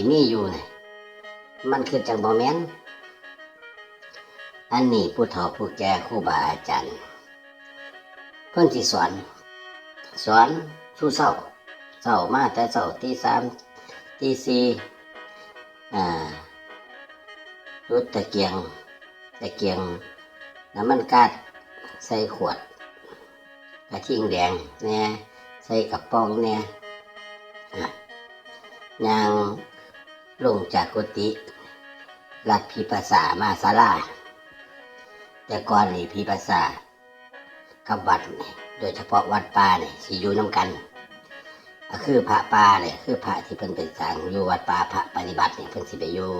ที่มีอยู่นี่มันคือจังบ่แมนอันนี้ผู้เฒ่าผู้แก่ครูบาอาจารย์เพิ่นสิสอน สอนสู้เศร้าเศร้ามาแต่เศร้าตีสามตีสี่อ่ารุดตะเกียงตะเกียงน้ำมันกาดใส่ขวดกระทิงแดงแน่ใส่กระป๋องแน่อะยาง ลงจากกุฏิลัดพีภาษามาศาลาแต่ก่อนนี่พีภาษากับวัดโดยเฉพาะวัดป่าเนี่ยสิอยู่น้ำกันคือพระป่าเนี่ยคือพระที่เพิ่นเป็นสร้างอยู่วัดป่าพระปฏิบัติเนี่ยเพิ่นสิไปอยู่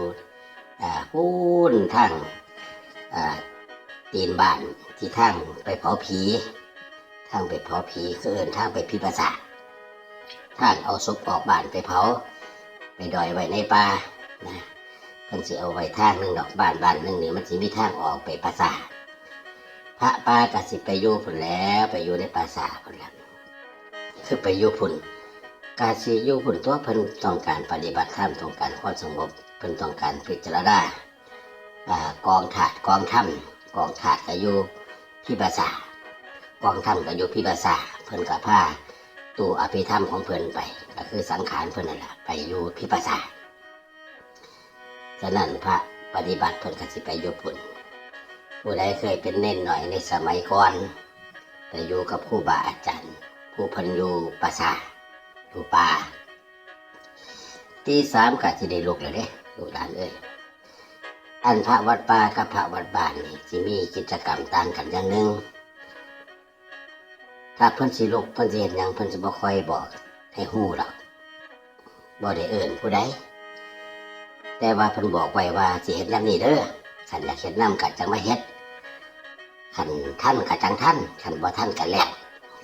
อ่าพูนทางตีนบ้านที่ทางไปเผาผีทางไปเผาผีคือเอินทางไปพิพาษาทางเอาศพออกบ้านไปเผา ไปดอยไว้ในป่านะเพิ่นสิเอาไว้ทางหนึ่งดอกบ้านบ้านหนึ่งนี่มันสิมีทางออกไปปราสาทพระป้ากสิไปอยู่พุ่นแล้วไปอยู่ในปราสาทพุ่นแล้วคือไปอยู่พุ่นกาสิอยู่พุ่นตัวเพิ่นต้องการปฏิบัติธรรมต้องการความสงบเพิ่นต้องการพิจารณากองถาดกองถ้ำกองถาดก็อยู่พิภาษากองถ้ำก็อยู่พิภาษาเพิ่นกับผ้า ตัวอภิธรรมของเพิ่นไป ก็คือสังขารเพิ่นนั่นแหละไปอยู่พิภาษาฉะนั้นพระปฏิบัติเพิ่นก็สิไปอยู่พุ่นผู้ใดเคยเป็นเน่นหน่อยในสมัยก่อนไปอยู่กับผู้บาอาจารย์ผู้เพันอยู่ป่าสาอยู่ป่าตีสามก็จะได้ลุกเลยเด้ลูกหลานเอ้ยอันพระวัดป่ากับพระวัดบ้านนี่จะมีกิจกรรมต่างกันอย่างหนึ่ง ถ้าเพิ่นสิลุกเพิ่นสิเห็นอย่างเพิ่นจะบ่ค่อยบอกให้ฮู้หรอกบ่ได้เอิ่นผู้ใดแต่ว่าเพิ่นบอกไว้ว่าสิเห็นอย่างนี้เด้อขันอยากเห็นน้ำกัจังมาเฮ็ดขันท่านกัจังท่านขันบ่ท่านกัแลก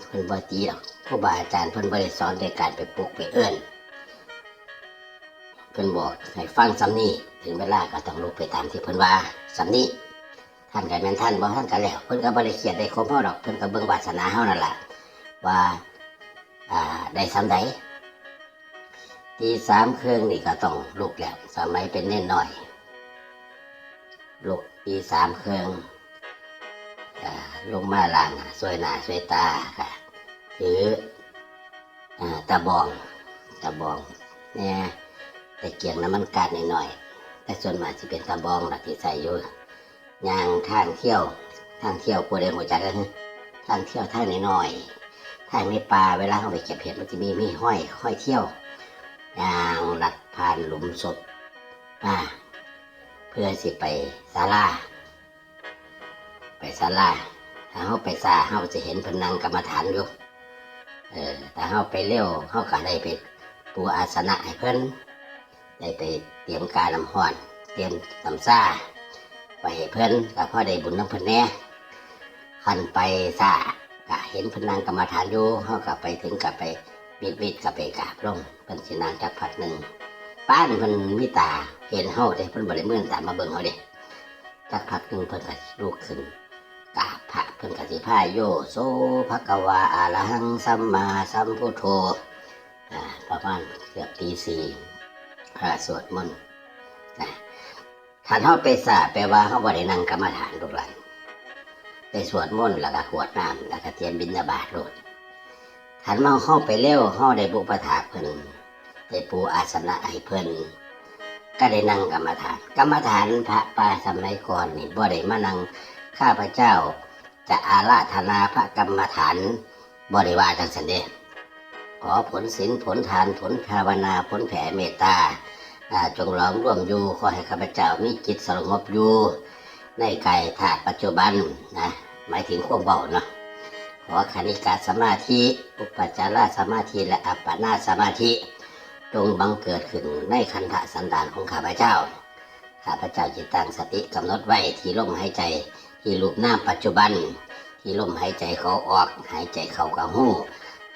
เพิ่นบ่ตีหรอกครูบาอาจารย์เพิ่นบ่ได้สอนในการไปปลุกไปเอื้นเพิ่นบอกให้ฟังสำนี้ถึงเวลาก็ต้องลุกไปตามที่เพิ่นว่าสำนี้ ท่านก็แม่นท่านบ่ท่านก็แล้วเพิ่นก็บ่ได้เขียนได้ครบเฮาดอกเพิ่นก็เบิ่งวาสนาเฮานั่นล่ะว่าอ่าได้สำใดตีสามเครึ่องนี่ก็ต้องลุกแล้วสมัยเป็นเน่นหน่อยลูกปีสามเครื่องอ่าลงมาล้างหน้าสวยหน้าสวยตาค่ะถืออ่าตะบองตะบองเนี่ยแต่เกียงน้ำมันกัดหน่อยๆแต่ส่วนมากจะเป็นตะบองหลักที่ใส่อยู่ ยางทางเที่ยวทางเที่ยวกูได้หัวจักกันทางเที่ยวทางน้อยๆทางในป่าเวลาเขาไปเก็บเห็ดมันจะมีมีห้อยห้อยเที่ยวยางหลัดผ่านหลุมศพอ่าเพื่อสิไปศาลาไปศาลาถ้าเฮาไปซาเฮาจะเห็นพนังกรรมฐานอยู่เออถ้าเฮาไปเร็วเฮาก็ได้ไปปูอาสนะให้เพิ่อนได้ไปเตรียมการน้ำห้อน เตรียมน้ำซ่า ไปให้เพิ่นก็พอได้บุญน้ำเพิ่นแน่คันไปซาก็เห็นพนนังกรรมฐานอยู่เฮาก็ไปถึงก็ไปวิดวิดก็ไปกราบลงเพิ่นสินางจักพักหนึ่งป้านเพิ่นมีตาเห็นเฮาเด้เพิ่นบ่ได้มื่นตามมาเบิ่งเฮาเด้สักพักหนึ่งเพิ่นก็ลุกขึ้นกาบพระเพิ่นก็สิพายโยโซภะคะวาอะระหังสัมมาสัมพุทโธอ่าประมาณเกือบตีสี่พระสวดมนต์นะ ถ้าเฮาไปสาแปลว่าเฮาบ่ได้นั่งกรรมฐานลูกหลานไปสวดมนต์แล้วก็กรวดน้ำแล้วก็เตรียมบิณฑบาตโลดถ้าเมาเฮาไปเร็วเฮาได้บุปถาเพิ่นได้ปูอาสนะให้เพิ่นก็ได้นั่งกรรมฐาน กรรมฐานพระป่าสมัยก่อนนี่บ่ได้มานั่งข้าพเจ้า จะอาราธนาพระกรรมฐานบ่ได้ว่าจังสันเดะขอผลศีลผลทานผลภาวนาผลแผ่เมตตา จงลอมร่วมอยู่ขอให้ข้าพเจ้ามีจิตสงบอยู่ในกายธาตุปัจจุบันนะหมายถึงความเบาเนาะขอคณิกาสมาธิอุปจารสมาธิและอัปปนาสมาธิจงบังเกิดขึ้นในคันธสันดานของข้าพเจ้า ข้าพเจ้าจิตตั้งสติกำหนดไว้ที่ลมหายใจที่รูปหน้าปัจจุบัน ที่ลมหายใจเขาออก หายใจเขากับหู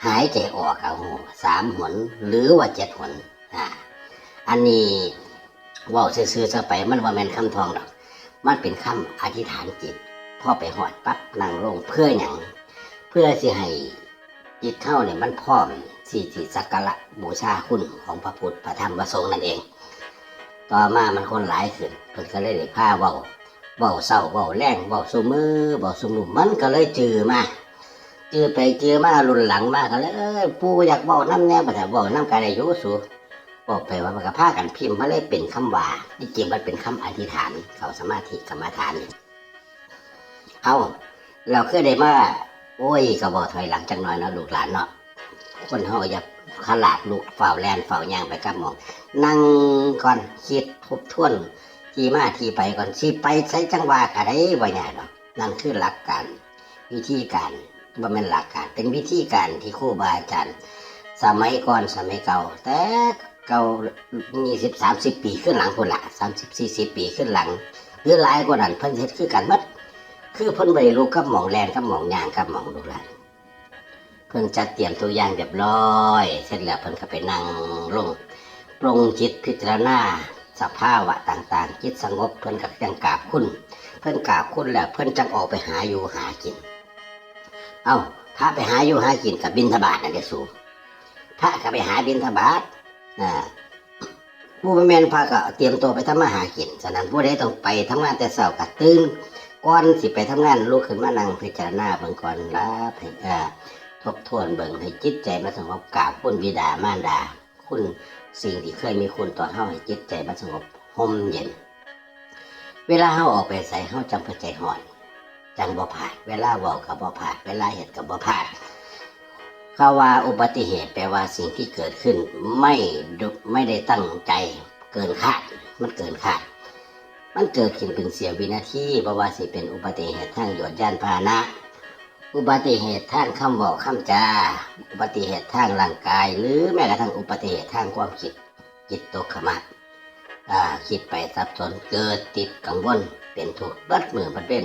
หายใจออกกับหูสามหนหรือว่าเจ็ดหนอ่า อันนี้ว่าซื่อๆซะไปมันว่าแมนคำทองดอก มันเป็นคำอธิษฐานจิตพอไปหอดปั๊บนั่งลงเพื่ออย่างเพื่อสิให้จิตเข้าเนี่ยมันพร้อมสิสิสักการะบูชาคุณของพระพุทธพระธรรมพระสงฆ์นั่นเอง ต่อมามันคนหลายขึ้นเพิ่นก็เลยได้พาเว้าเว้าเศร้าเว้าแรงเว้าซุมือเว้าซุมุมมันก็เลยจือมาจือไปจือมารุนหลังมาก็เลยเอ้ยปู่อยากเว้าน้ำแน่บ่แต่เว้าน้ำกันได้ยู่สู บอกไปว่ามันก็พากันพิมพ์มาเลยเป็นคำว่าที่จริงมันเป็นคำอธิษฐาน เขาสมาธิกรรมฐานเอาเราเคยได้มาโอ้ยก็บอกถอยหลังจังหน่อยเนาะลูกหลานเนาะคนเฮาอย่าขลาดลูกเฝ้าแลนเฝ้าย่างไปกับหมอง นั่งก่อนคิดทบทวนที่มาที่ไปก่อนสิไปใช้จังหวะอะไรบ่ยากดอกนั่นคือหลักการวิธีการว่ามันหลักการ เป็นวิธีการที่ครูบาอาจารย์ สมัยก่อนสมัยเก่า แต่ เก่ายี่สิบสามสิบปีขึ้นหลังคนละสามสิบสี่สิบปีขึ้นหลังหรือหลายกว่านั้นเพิ่นเฮ็ดคือกันมัดคือเพิ่นบริลูกกับหมองแลนกับหมองยางกับหมองลูกหลานเพิ่นจัดเตรียมตัวอย่างเรียบร้อย เสร็จแล้วเพิ่นก็ไปนั่งลงปรงจิตพิจารณาสภาวะต่างๆ จิตสงบเพิ่นกับยังกราบคุณ เพิ่นกราบคุณแล้วเพิ่นจังออกไปหาอยู่หากิน เอาพระไปหาอยู่หากินกับบินทบาทนั่นเด้อสูพระก็ไปหาบินทบาท อ่าผู้เป็นแมนพระก็เตรียมตัวไปทำมาหากินฉะนั้นผู้ใดต้องไปทำงานแต่เช้าก็ตื่นก่อนสิไปทำงานลุกขึ้นมานั่งพิจารณาเบิ่งก่อนลาให้อ่าทบทวนเบิ่งให้จิตใจมาสงบกราบคุณบิดามารดา คุณสิ่งที่เคยมีคุณต่อเฮาให้จิตใจมันสงบห่มเย็น เวลาเฮาออกไปใส่เฮาจำพอใจห่อนจังบ่ผาดเวลาเว้ากับบ่ผาดเวลาเฮ็ดกับบ่ผาด เขาว่าอุบัติเหตุแปลว่าสิ่งที่เกิดขึ้น ไม่ดุไม่ได้ตั้งใจเกินคาด มันเกินคาด มันเกิดขึ้นเป็นเสียวินาทีบ่ว่าสิเป็นอุบัติเหตุทางยวดยานพาหนะ อุบัติเหตุทางคำบอกคำจา อุบัติเหตุทางร่างกาย หรือแม้กระทั่งอุบัติเหตุทางความคิดจิตตกขมัดอ่าคิดไปสับสนเกิดติดกังวลเป็นทุกข์เบัดมือบัดเป็น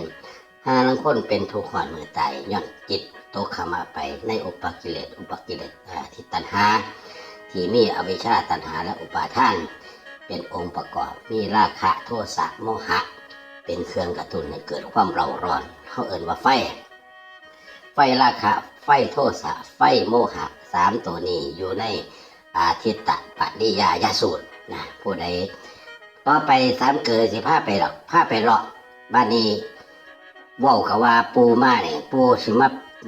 หาลังคนเป็นทุกข์หอนมือตายย้อนจิตตกขมาไปในอุปกิเลสอุปกิเลสที่ตัณหา ที่มีอวิชชาตัณหาและอุปาทาน เป็นองค์ประกอบ มีราคะโทสะโมหะ เป็นเครื่องกระตุ้นให้เกิดความเร่าร้อนเขาเอ่นว่าไฟ ไฟราคะ ไฟโทสะ ไฟโมหะสามตัวนี้อยู่ในอาทิตตปฏิยายาสูตรนะผู้ใดต่อไปสามเกิดสิผ้าไปหรอกผ้าไปหรอกบ้านนี้ ว่าเขาว่าปูมาเนี่ยปูสิมา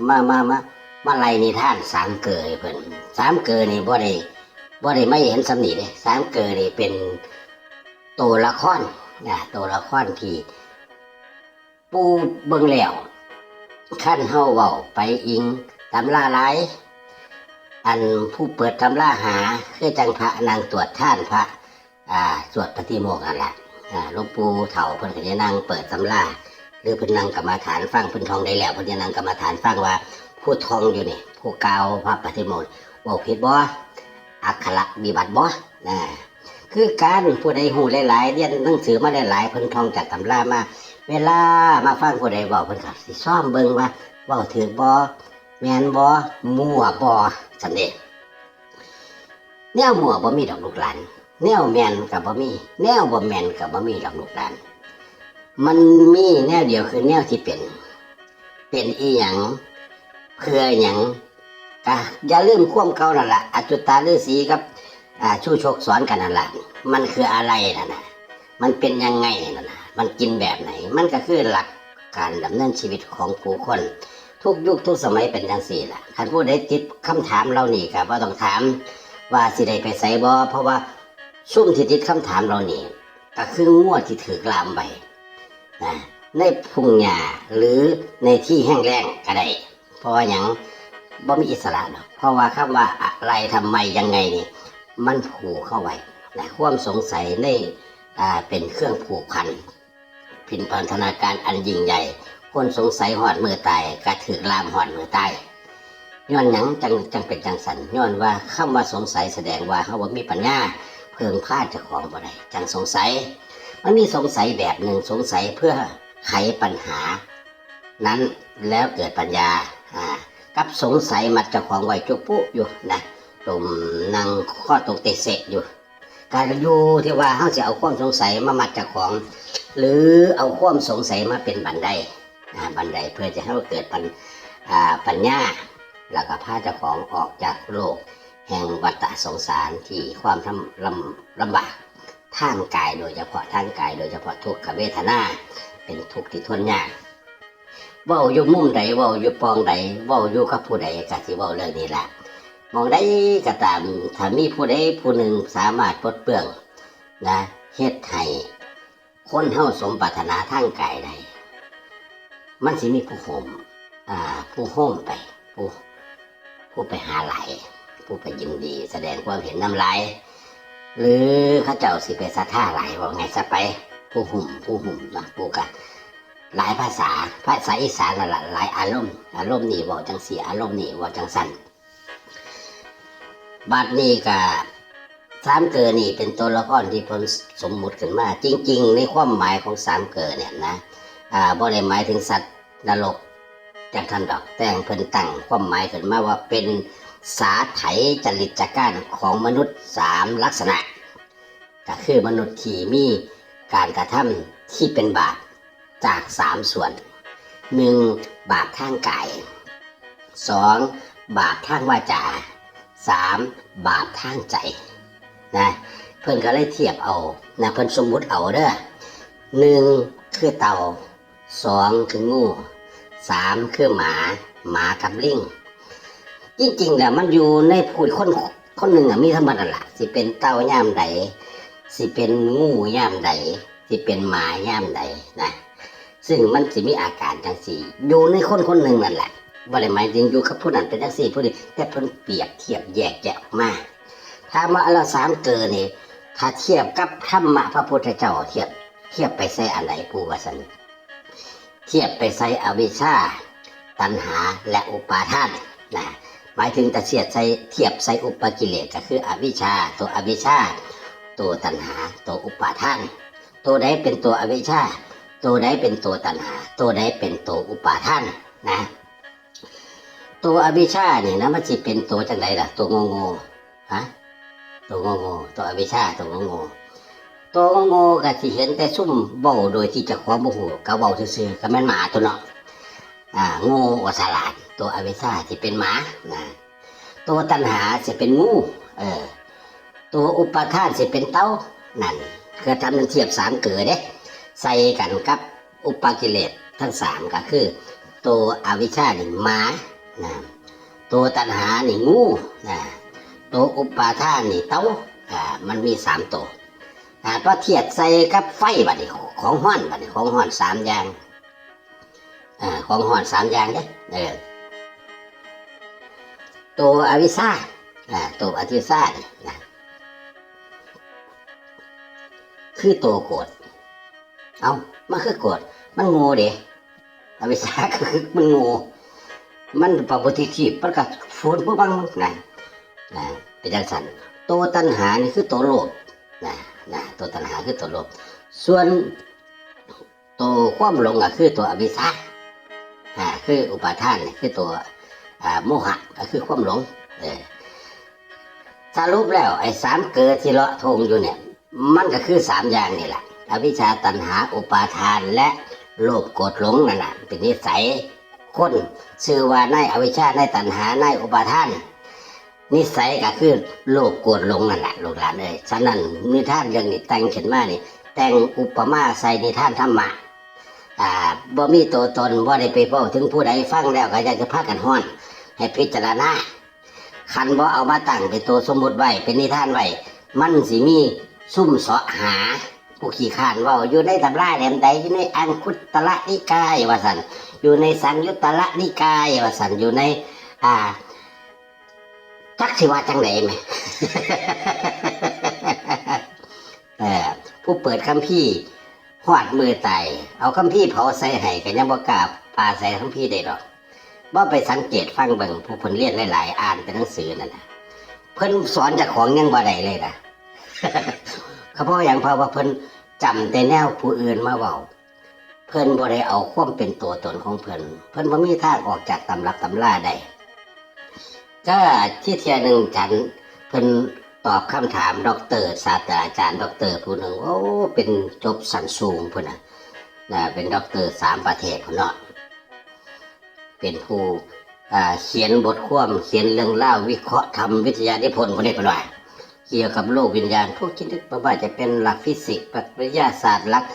มามามามาไล่นิท่านสามเกิดเพิ่นสามเกิดนี่บ่ได้บ่ได้ไม่เห็นสำนีเลยสามเกิดนี่เป็นตัวละครนะตัวละครที่ปูเบิ่งแล้วขั้นเฮาเว้าไปอิงตำราหลายอันผู้เปิดตำราหาคือจังพระนางตรวจท่านพระอ่าสวดปฏิโมกข์นั่นแหละอ่าหลวงปู่เฒ่าเพิ่นก็จะนั่งเปิดตำรา หรือเพิ่นนั่งกรรมาฐานฟังเพิ่นทองได้แล้วเพิ่นจะนั่งกรรมาฐานฟังว่าผู้ทองอยู่นี่ผู้กล่าวพระปฏิโมกข์เว้าผิดบ่อักขระวิบัติบ่นะคือการผู้ใดหูหลายๆเรียนหนังสือมาหลายๆเพิ่นทองจากตำรามา เวลามาฟังผู้ใดบอกเพิ่นก็สิซ่อมเบิ่งว่าเว้าถือบ่แม่นบ่มั่วบ่ซั่นเด้แนวมั่วบ่มีดอกลูกหลานแนวแม่นก็บ่มี แนวบ่แม่นก็บ่มีดอกลูกหลาน มันมีแนวเดียวคือแนวที่เป็น เป็นอีหยังเพื่อหยังก็อย่าลืมควมเก่านั่นล่ะอจุตาฤาษีกับอ่าชูชกสอนกันนั่นล่ะมันคืออะไรนั่นนะมันเป็นยังไงนั่นนะมันกินแบบไหน มันก็คือหลักการดำเนินชีวิตของผู้คน ทุกยุคทุกสมัยเป็นจังสี่ละคันผู้ใดติดคำถามเรานี่ก็บ่ต้องถามว่าสิได้ไปไสบ่เพราะว่าซุ่มที่ติดคำถามเรานี่ก็คืองัวที่ถือกลามไป ในพุ่งหญ้าหรือในที่แห้งแล้งก็ได้เพราะว่าหยังบ่มีอิสระหรอกเพราะว่าคำว่าอะไรทำไมยังไงนี่ มันผูกเข้าไว้นะความสงสัยในอ่าเป็นเครื่องผูกพันพินพันธนาการอันยิ่งใหญ่ คนสงสัยหอดมือตายกระถือลามหอดมือตายย้อนหยังจังจังเป็นจังสันย้อนว่าคำว่าสงสัยแสดงว่าเขาว่ามีปัญญาเพิ่งพลาดจ้าของบ่ได้จังสงสัย มันมีสงสัยแบบหนึ่งสงสัยเพื่อไขปัญหา นั้นแล้วเกิดปัญญาอ่ากับสงสัยมัดเจ้าของไว้จุปุ๊อยู่นะตุ่มนั่งข้อตกเตะเสะอยู่ การอยู่ที่ว่าเขาจะเอาความสงสัยมามัดจากของ หรือเอาความสงสัยมาเป็นบันไดอ่าบันไดเพื่อจะให้เกิดปัญอ่าปัญญาแล้วก็พาเจ้าของออกจากโลก แห่งวัฏสงสารที่ความทำลำลำบาก ทางกายโดยเฉพาะทางกาย โดยเฉพาะทุกขเวทนา เป็นทุกข์ที่ทนยากเว้าอยู่มุมใดเว้าอยู่ปองใดเว้าอยู่กับผู้ใดก็สิเว้าเรื่องนี้แหละมองได้ก็ตามถ้ามีผู้ใดผู้หนึ่งสามารถปลดเปลื้องนะเฮ็ดให้คนเฮาสมปรารถนาทางกายใดมันสิมีผู้ห่มอ่าผู้ห่มไป ผู้ผู้ไปหาไหลผู้ไปยินดี แสดงความเห็นน้ำลาย หรือเข้าเจ้าสิไปซาท่าหลายว่าไงซะไปผู้หุ่มผู้หุ่มนะผู้กะหลายภาษาภาษาอีสานละหลายอารมณ์ อารมณ์นี่เว่าจังสีอารมณ์นี่เว่าจังสันบัดนี้กะสามเกอนี่เป็นตัวละครที่เพนสมมุติขึ้นมา จริง ๆ ในความหมายของสามเกอเนี่ยนะอ่าบ่ได้หมายถึงสัตว์นรกจังทันดอกแต่งเพิ่นตั้งความหมายขึ้นมาว่าเป็น สาไถจริตจักรานของมนุษย์สามลักษณะ ก็คือมนุษย์ที่มีการกระทำที่เป็นบาปจากสามส่วนหนึ่งบาปทางกายสองบาปทางวาจาสามบาปทางใจนะเพื่อนก็เลยเทียบเอานะเพื่อนสมมุติเอาเด้อหนึ่งคือเต่าสองคืองูสามคือหมา หมากับลิง จริงๆแล้วมันอยู่ในผู้คนคนหนึ่งอะมีธรรมดาละสิเป็นเต่าย่ามใดสิเป็นงูย่ามใดสิเป็นหมาย่ามใดนะซึ่งมันสิมีอาการจังสี่อยู่ในคนคนหนึ่งนั่นแหละบ่ได้หมายถึงอยู่กับผู้นั้นเป็นจังสี่ผู้นี้แต่เพิ่นเปรียบเทียบแยกแยะออกมา ถ้ามาอลสามเกินนี่ถ้าเทียบกับธรรมะพระพุทธเจ้าเทียบเทียบไปใส่อันไหนปูวาสันเทียบไปใส่อวิชชาตัณหาและอุปาทานนะ หมายถึงแต่เทียบใส่เทียบใส่อุปกิเลสก็คืออวิชชา ตัวอวิชชา ตัวตัณหา ตัวอุปาทาน ตัวใดเป็นตัวอวิชชา ตัวใดเป็นตัวตัณหา ตัวใดเป็นตัวอุปาทานนะ ตัวอวิชชาเนี่ยนะมันจะเป็นตัวจังไดล่ะ ตัวงงงฮะตัวงงงตัวอวิชชาตัวงงงตัวงงก็สิเห็นแต่ซุ่มเบาโดยที่จะความโมโหก็เบาซื่อๆก็แม่นหมาตัวเนาะ อ่าโง่กว่าสลาดตัวอวิชชาที่เป็นหมานะตัวตัณหาจะเป็นงูเออตัวอุปทานสิเป็นเต้านั่นคือทำมันเทียบสามเกิดเด้ใส่กันกับอุปกิเลสทั้งสามก็คือ ตัวอวิชชาหนี่งหมานะตัวตัณหาหนี่งงูนะตัวอุปาทานหนี่งเต้าอ่ามันมีสามตัวอ่าพอเทียบใส่กับไฟบัดนี้ของห้อนบัดนี้ของห้อนสามอย่าง อ่าของหอนสามอย่างเด้เออตัวอวิชชาอ่าตัวอวิชชานี่นะคือตัวโกรธเอามันคือโกรธมันโง่เด้อวิชชาคือมันโง่มันปกติที่มันก็ฟูนผู้บังนะนะเป็นจังสันตัวตัณหานี่คือตัวโลภนะนะตัวตัณหาคือตัวโลภส่วนตัวความหลงอะคือตัวอวิชชา คืออุปาทานนี่คือตัวโมหะก็คือความหลงเออสรุปแล้วไอ้สามเกิดที่เลาะทงอยู่เนี่ย มันก็คือสามอย่างนี่แหละอวิชชาตัณหาอุปาทานและโลภโกรธหลงนั่นแหละเป็นนิสัยคนชื่อว่าในอวิชชาในตัณหาในอุปาทาน นิสัยก็คือโลภโกรธหลงนั่นแหละลูกหลานเลยฉะนั้นนิทานเรื่องนี้แต่งเขึ้นมานี่แต่งอุปมาใส่นิทานธรรมะ อ่าบ่มีตัวตนบ่ได้ไปเว้าถึงผู้ใดฟังแล้วก็อยากจะพากันฮ้อน ให้พิจารณาคันบ่เอามาตั้งเป็นตัวสมมุติไว้เป็นนิทานไว้มันสิมีซุ่มเสาะหาผู้ขี่ขานว่าอยู่ในตำราแหลมใดอยู่ในอังคุตระนิกายว่าสันอยู่ในสังยุตตระนิกายว่าสันอยู่ในอ่าจักสิว่าจังไหนไหมผู้เปิดคำพี่ หอดมือไตเอาคำพี่เผาใส่ให้กันยังบ่กล้าปาใส่คำพี่ได้หรอกว่าไปสังเกตฟังเบิ่งผู้เพิ่นเรียนหลายๆ อ่านเป็นหนังสือนั่นนะเพิ่นสอนจากของยังบ่ได้เลยนะเขาเพราอย่างพราะว่าเพิ่นจำแต่แนวผู้อื่นมาเว้าเพิ่นบ่ได้เอาความเป็นตัวตนของเพิ่นเพิ่นบ่มีทางออกจากตำรับตำราได้ก็ที่เทียหนึ่งฉันเพิ่น ตอบคำถามดอกเตอรศาสตราจารย์ดอกเตอรผู้หนึ่งโอ้เป็นจบสันสูงพุ่นน่ะนะเป็นด็อกเตอร์สามประเทศพุ่นเนาะเป็นผู้เขียนบทความเขียนเรื่องเล่าวิเคราะห์ทำวิทยานิพนธ์คนนี้เป็นว่าเกี่ยวกับโลกวิญญาณพวกคิดว่าว่าจะเป็นหลักฟิสิกส์หลักวิทยาศาสตร์หลัก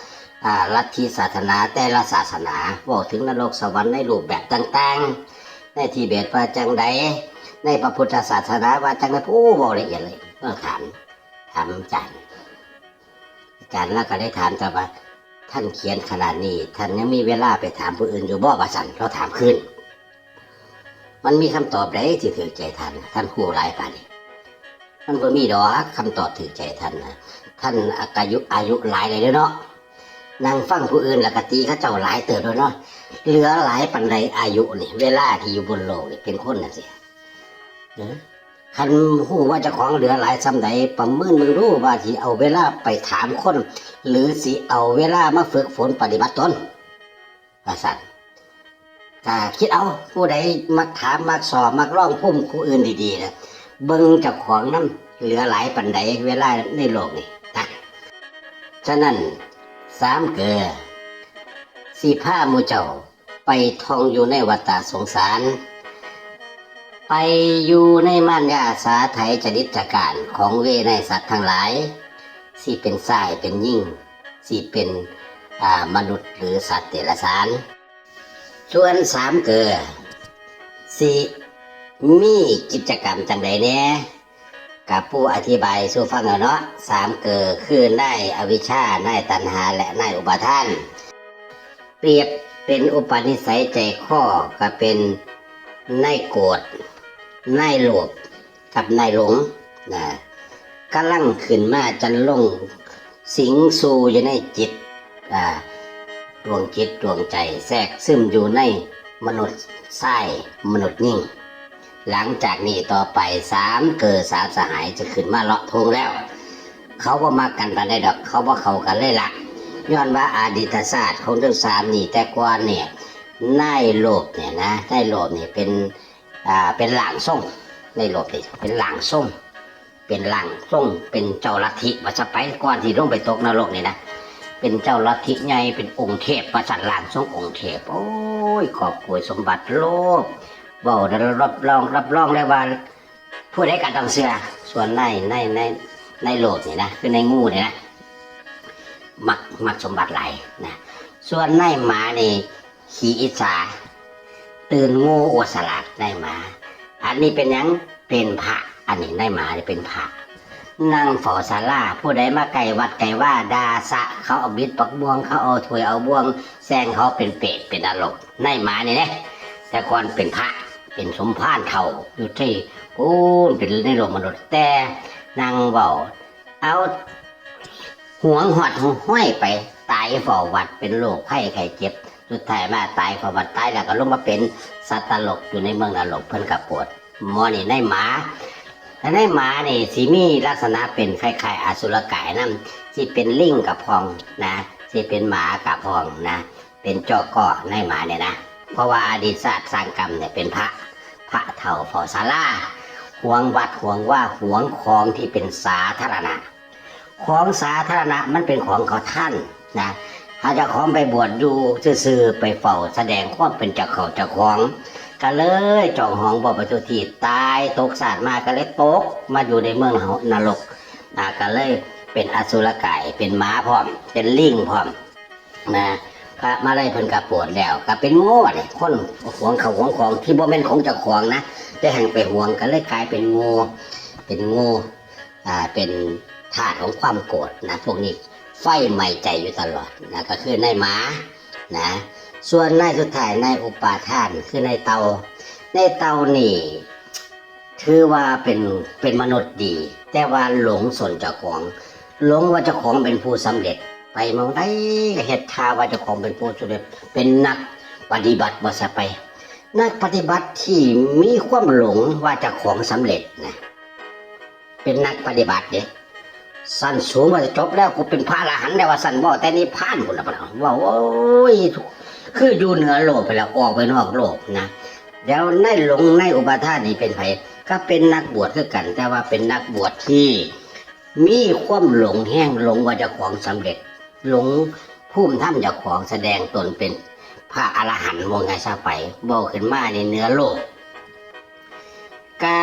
ลัทธิศาสนาแต่ละศาสนาบอกถึงนรกสวรรค์ในรูปแบบต่างๆ ในทิเบตว่าจังใดในพระพุทธศาสนาว่าจังไดผู้บอกละเอียดเลย ก็ถามถามอาจารย์อาจารย์แล้วก็ได้ถามแต่ว่า ท่านเขียนขนาดนี้ ท่านยังมีเวลาไปถามผู้อื่นอยู่บ่ว่าสันเราถามขึ้น มันมีคำตอบใดที่ถือใจท่านท่านผู้หลายป่านนี้มันก็มีดอกคำตอบถือใจท่านนะท่านอายุอายุหลายเลยเด้อเนาะนั่งฟังผู้อื่นแล้วก็ตีเขาเจ้าหลายเติบแล้วเนาะเหลือหลายปันใดอายุนี่เวลาที่อยู่บนโลกนี่เป็นคนน่ะสิ คันหูว่าจะของเหลือหลายซ้ำใดประเมินมึงรู้ว่าสิเอาเวลาไปถามคน หรือสิเอาเวลามาฝึกฝนปฏิบัติตนว่าสันถ้าคิดเอาผู้ใดมักถามมักสอบมักร้องพุ่มผู้อื่นดีๆนะเบิ่งจ้าของน้ำเหลือหลายปันใดเวลาในโลกนี่นะฉะนั้นสามเกลือสี่ผ้ามูเจ้าไปท่องอยู่ในวัฏฏะสงสาร ไปอยู่ในม่านยาสาไถจริตการของเวไนสัตว์ทั้งหลายสิเป็นสายเป็นยิ่งสิเป็นมนุษย์หรือสัตว์เดรัจฉานส่วนสามเกลือสิมีกิจกรรมจังใดแหน่กับผู้อธิบายสู่ฟังเนาะสามเกลือคือได้อวิชชาได้ตัณหาและได้อุปาทาน เปรียบเป็นอุปนิสัยใจข้อก็เป็นในโกรธ นายโลภกับนายหลงนะกำลังขึ้นมาจันลงสิงสู่อยู่ในจิตอ่าดวงจิตดวงใจแทรกซึมอยู่ในมนุษย์ไส้มนุษย์ยิ่ง หลังจากนี้ต่อไปสามเกิดสามสหายจะขึ้นมาเลาะทงแล้ว เขาบ่มากันกันได้ดอก เขาบ่เข้ากันเลยละย้อนว่าอาดิตศาสตร์ของทั้งสามนี่แต่ก่อนเนี่ยนายโลภเนี่ยนะนายโลภเนี่ยเป็น อ่าเป็นหลางส่งในโลกนี่เป็นหลางส่งเป็นหลางส่งเป็นเจ้าลัทธิว่าจะไปก่อนที่ลงไปตกนรกนี่นะเป็นเจ้าลัทธิใหญ่เป็นองค์เทพประจันหลางส่งองค์เทพโอ้ยขอบคุยสมบัติโลกเว่ได้รับรองรับรองได้ว่าผู้ใดกันต้องเสือส่วนในในในในโลกนี่นะคือในงูนี่นะมักมักสมบัติหลายนะส่วนในหมานี่ขี้อิจฉา ตื่นโง่อวดสลัดได้มา อันนี้เป็นยังเป็นพระอันนี้ได้มาเนี่ยเป็นพระนั่งฝอศาลาผู้ใดมาไก่วัดไก่ว่าดาสะ เขาเอาบิดปักบวงเขาเอาถวยเอาบวงแซงเขาเป็นเปรตเป็นอารมณ์ในหมานี่นะแต่ก่อนเป็นพระเป็นสมภารเท่าอยู่ที่ปูนเป็นในโลกมนุษย์แต่นางเบาเอาห่วงหอดห้อยไปตายฝ่อวัดเป็นโรคไข้ไข้เจ็บ สุดท้ายมาตายพอมาตายแล้วก็ลงมาเป็นสัตว์ตลกอยู่ในเมืองนรกเพิ่นกับปวดมอนี่ในหมาและในหมานี่สีมีลักษณะเป็นคล้ายๆอสุรกายนั่นที่เป็นลิงกับพองนะที่เป็นหมากับพองนะ เป็นเจาะก่อในหมาเนี่ยนะเพราะว่าอดีตศาสตร์สร้างกรรมเนี่ยเป็นพระพระเถ่าฟอสาราห่วงวัดห่วงว่าห่วงของที่เป็นสาธารณะ ของสาธารณะมันเป็นของของท่านนะ ถ้าเจ้าของไปบวชอยู่ซื่อๆไปเฝ้าแสดงความเป็นเจ้าเขาเจ้าของก็เลยจองหองบอกประตูที่ตายตกศาสาดมาก็เลยตกมาอยู่ในเมืองนรกนะก็เลยเป็นอสุรกายเป็นม้าพร้อม เป็นลิงพร้อมนะพระมาไล่เพิ่นกระปวดแล้วก็เป็นโง่เนี่ยคนหวงเขาหวงของที่บ่แม่นของเจ้าของนะแต่แห่งไปหวงก็เลยกลายเป็นโง่เป็นโง่อ่าเป็นธาตุของความโกรธนะพวกนี้ ไฟไหม้ใจอยู่ตลอดนะก็คือในหมานะส่วนในสุดท้ายในอุปาทานคือในเตาในเตานี่ถือว่าเป็นเป็นมนุษย์ดี แต่ว่าหลงสนเจ้าของ หลงว่าเจ้าของเป็นผู้สำเร็จ ไปมองได้ก็เฮ็ดทาว่าเจ้าของเป็นผู้สำเร็จ เป็นนักปฏิบัติบ่ซะไป นักปฏิบัติที่มีความหลงว่าเจ้าของสำเร็จนะเป็นนักปฏิบัติเด้ สั้นสูงว่าจะจบแล้วกูเป็นพระอรหันต์ได้ว่าสั้นบ่แต่นี่ผ่านกูแล้วปะเนาว่าโอ้ยคืออยู่เหนือโลกไปแล้วออกไปนอกโลกนะเดี๋ยวในหลงในอุปาทานนี่เป็นไผก็เป็นนักบวชคือกัน แต่ว่าเป็นนักบวชที่ มีความหลงแห้งหลงว่าจ้าของสำเร็จ หลงภูมิธรรมจ้าของแสดงตนเป็นพระอรหันต์วงไงซะไปบอกขึ้นมาในเนื้อโลกกา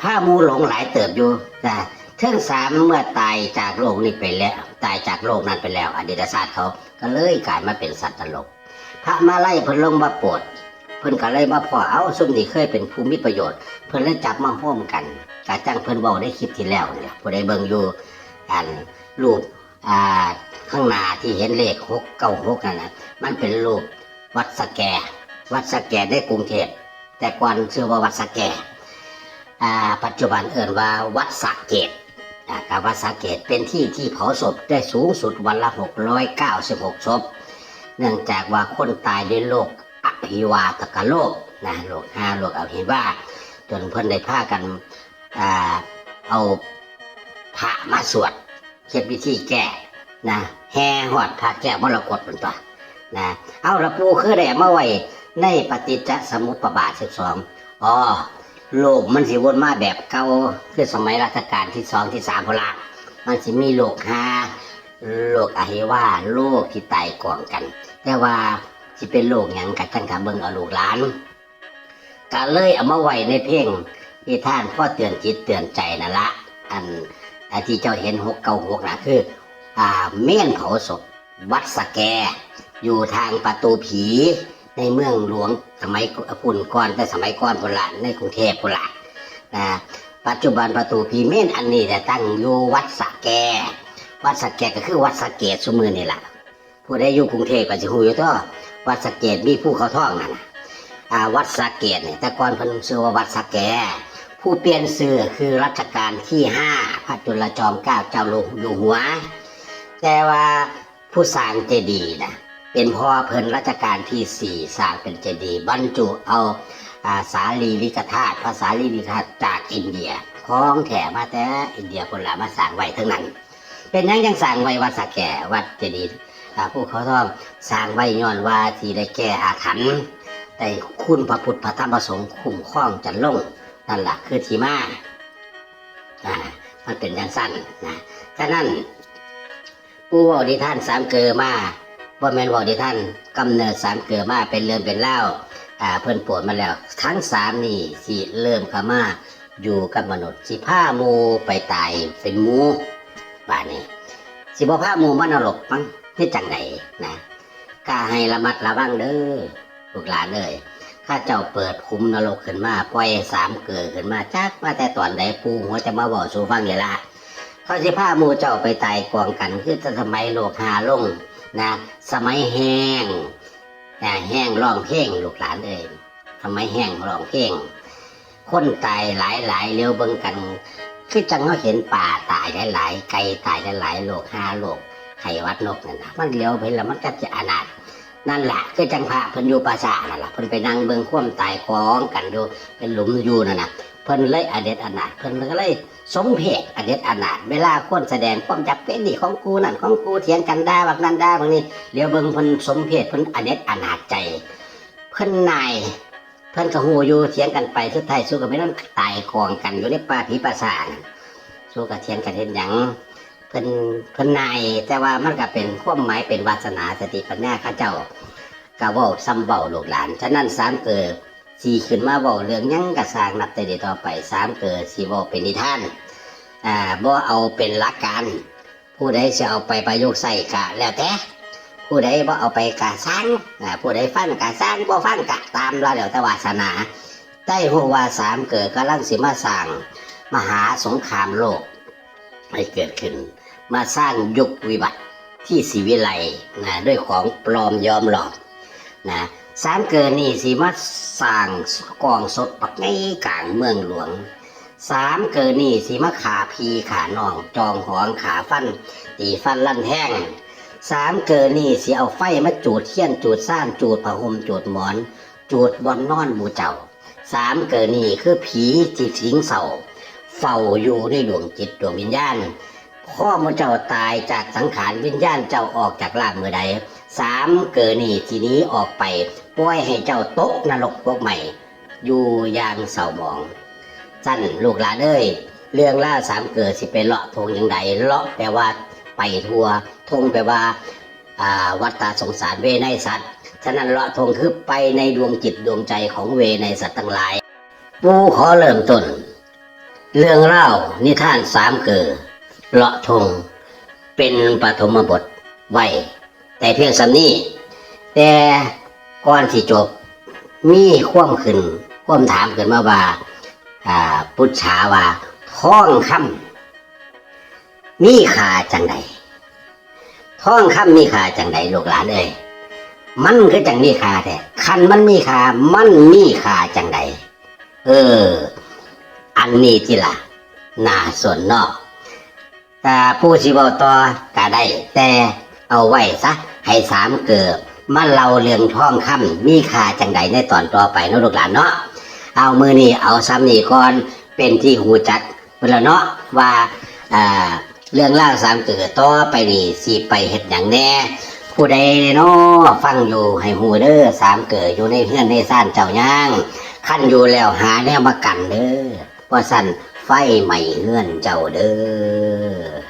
ผ้ามูหลงหลายเติบอยู่นะ เทิงสามเมื่อตายจากโลกนี้ไปแล้ว ตายจากโลกนั้นไปแล้ว อดีตศาสตร์เขาก็เลยกลายมาเป็นสัตว์ตลก พระมาไล่เพิ่นลงมาโปรดเพิ่นก็เลยมาพอเอาซุ่มนี่เคยเป็นภูมิประโยชน์ เพิ่นเลยจับมาห้อมกันกาจังเพิ่นเว้าได้คลิปที่แล้วเนี่ยผู้ใดเบิ่งอยู่อันรูปอ่าข้างหน้าที่เห็นเลขหกเก้าหกนั่นนะมันเป็นรูปวัดสแก วัดสแกในกรุงเทพแต่ก่อนชื่อว่าวัดสแก อ่า ปัจจุบันเอ่นว่าวัดสะเกต อ่ากับวัดสระเกตเป็นที่ที่เผาศพได้สูงสุดวันละ 696 ศพ เนื่องจากว่าคนตายด้วยโรคอหิวาตกโรคนะโรคห้าโรคอหิวาจนเพิ่นได้พากันอเอาพระมาสวดเช็ดวิธีแก้นะแห่หอดพระแก้วมรกตเป็นตัวนะเอาละปูคือได้เอามาไว้ในปฏิจจสมุปบาท 12 อ๋อ โลกมันสิวนมาแบบเก่าคือสมัยรัชกาลที่สองที่สามพนละมันสิมีโลกหาโลกอหิว่าโลกที่ตายก่อนกัน แต่ว่าสิเป็นโลกหยังกับท่านขาเบิ่งเอาลูกหลานก็เลยเอามาไว้ในเพลงที่ท่านพ่อเตือนจิตเตือนใจนั่นละอันอันที่เจ้าเห็นหกเก้าหกนะคือ อ่าเม่นเผาศพวัดสแก อยู่ทางประตูผี ในเมืองหลวงสมัยปุ่นก่อนแต่สมัยก่อนโบราณในกรุงเทพโบราณนะปัจจุบันประตูพีเมนอันนี้จะตั้งอยู่วัดสะแก วัดสะแกก็คือวัดสะเกตสมือนี่แหละผู้ใดอยู่กรุงเทพก็จะหูอยู่ตัววัดสะเกตมีผู้เขาท่องนั่นน่ะวัดสะเกตเนี่ยแต่ก่อนพิ่นชื่อว่าวัดสะแก ผู้เปลี่ยนชื่อคือรัชกาลที่ห้าพระจุลจอมเกล้าเจ้าอยู่หัว แต่ว่าผู้สร้างเจดีย์นะ เป็นพ่อเพิ่นรัชกาลที่สี่สร้างเป็นเจดีย์บรรจุเอาอาสาลีลิกธาตุภาษาลีลิกธาตุจากอินเดียของแถมาแต่อินเดียคนละมาสร้างไว้ทั้งนั้น เป็นยังยังสร้างไว้วัดสะแก่วัดเจดีย์ผู้เขาต้องสร้างไว้ย้อนว่าที่ได้แก้อาถรรพ์ได้คุณพระพุทธพระธรรมพระสงฆ์คุ้มครองจันลงนั่นแหละคือที่มาอ่ามันเป็นย่างสั้นนะฉะนั้นผู้ว่าที่ท่านสามเกลอมา ว่าแมนเว่าที่ท่านกำเนิดสามเกลอมาเป็นเรื่องเป็นเล่าอ่าเพิ่นปวดมาแล้ว ทั้งสามนี่สิเริ่มเข้ามาอยู่กับมนุษย์สิผ้าหมูไปตายเป็นหมูบ้านนี้สิบ่ผ้าหมูมันนรกมั้งที่จังไหนนะก็ให้ระมัดระวังเด้อลูกหลานเลยข้าเจ้าเปิดคุมนรกขึ้นมาปล่อยสามเกิดขึ้นมาจักมาแต่ตอนใดปูหัวจะมาบอกสู่ฟังเลยละเขาสิพาหมูเจ้าไปตายกองกันคือสมัยโลกหาลง นะสมัยแห้งนะแห้งร้องเพลงลูกหลานเอ่ยสมัยแห้งร้องเพลงคนตายหลายหลายเร็วเบิ่งกันคือจังเขาเห็นป่าตายหลายๆไก่ตายหลายๆโลกห้าโลกไขวัดนกนั่นนะมันเลี้ยวไปแล้วมันก็จะอนาถนั่นแหละคือจังพระเพิ่นอยู่ป่าสานั่นแหละเพิ่นไปนั่งเบิ่งความตายของกันอยู่เป็นหลุมอยู่นั่นนะเพิ่นเลยอเด็ดอนาถเพิ่นก็เลย สมเพศอเด็ดอนาถเวลาคนแสดงความจับเป็นนี่ของกูนั่นของกูเถียงกันได้บักนั่นได้บางนี้เดี๋ยวเบิ่งเพิ่นสมเพศเพิ่นอเด็ดอนาถใจ เพิ่นนายเพิ่นก็ฮู้อยู่เถียงกันไปสุดท้ายสู้กันไม่ต้องตายกองกันอยู่ในป่าผีป่าสาทสู้กับเถียงกันเห็นหยังเพิ่นเพิ่นนายแต่ว่ามันก็เป็นความหมายเป็นวาสนาสติปัญญาข้าเจ้าก็ว้าซ้ำเว้าลูกหลานฉะนั้นสามเกิด สี่ขึ้นมาบอกเรื่องยังกระสางนับแต่เดี๋ยวต่อไปสามเกิดสีบอกเป็นนิทานอ่าบ่เอาเป็นหลักการ ผู้ใดจะเอาไปประยุกต์ใส่กะแล้วแต่ผู้ใดบ่เอาไปกะสร้างอ่าผู้ใดฟังกะสร้างบ่ฟังกะตามแล้วเดี๋ยวแต่วาสนาได้หัวว่าสามเกิดกำลังสิมาสร้างมหาสงครามโลกให้เกิดขึ้น มาสร้างยุควิบัติที่สีวิไลนะด้วยของปลอมยอมหลอกนะ สามเกินนี่สีมาสร้างกองศพปักไงกลางเมืองหลวงสามเกินนี่สีมาขาพีขาน่องจองหองขาฟัน ตีฟันลั่นแห้งสามเกินนี่สีเอาไฟมาจูดเทียนจูดซ่านจูดผ้าห่มจูดหมอน จูดบอนนอนหมูเจ้าสามเกินนี่คือผีจิตสิงเสาเฝ้าอยู่ในดวงจิตดวงวิญญาณพ่อมเจ้าตายจากสังขารวิญญาณเจ้าออกจากร่างเมื่อใดสามเกิดนี่ทีนี้ออกไป ปล่อยให้เจ้าตกนรกตกใหม่ อยู่อย่างเศร้าหมองสั้นลูกหลานเอ้ยเรื่องล่าสามเกิดสิไปเลาะทงอย่างใดเลาะแปลว่าไปทัวทงแปลว่าวัฏฏะสงสารเวไนสัตว์ฉะนั้นเลาะทงคือไปในดวงจิตดวงใจของเวไนสัตว์ทั้งหลายปูขอเริ่มต้น เรื่องเล่านิทานสามเกิดเลาะทงเป็นปฐมบทไว้แต่เพียงสำนี้แต่ ก่อนที่จบ มีความขึ้นความถามขึ้นมาว่าอ่าปุจฉาว่าท้องคำมีค่าจังใดท้องคำมีค่าจังใดลูกหลานเอ้ยมันคือจังมีค่าแท้คันมันมีค่ามันมีค่าจังใดเออ อันนี้ที่ละน่าสนเนอกแต่ผู้สิเว้าต่อก็ได้ แต่เอาไว้ซะให้สามเกิด มาเล่าเรื่องท้องคำมีค่าจังใดในตอนต่อไปเนาะลูกหลานเนาะเอามือนี่เอาซ้ำนี่ก่อนเป็นที่หูจักเวลาเนาะว่าอ่าเรื่องล่าสามเกิดต่อไปนี่สิไปเฮ็ดอย่างแน่ผู้ใดเนาะฟังอยู่ให้หูเด้อสามเกิดอยู่ในเพื่อนในซ่านเจ้าย่างขั้นอยู่แล้วหาแนวมากันเด้อว่าสั่นไฟใหม่เฮือนเจ้าเด้อ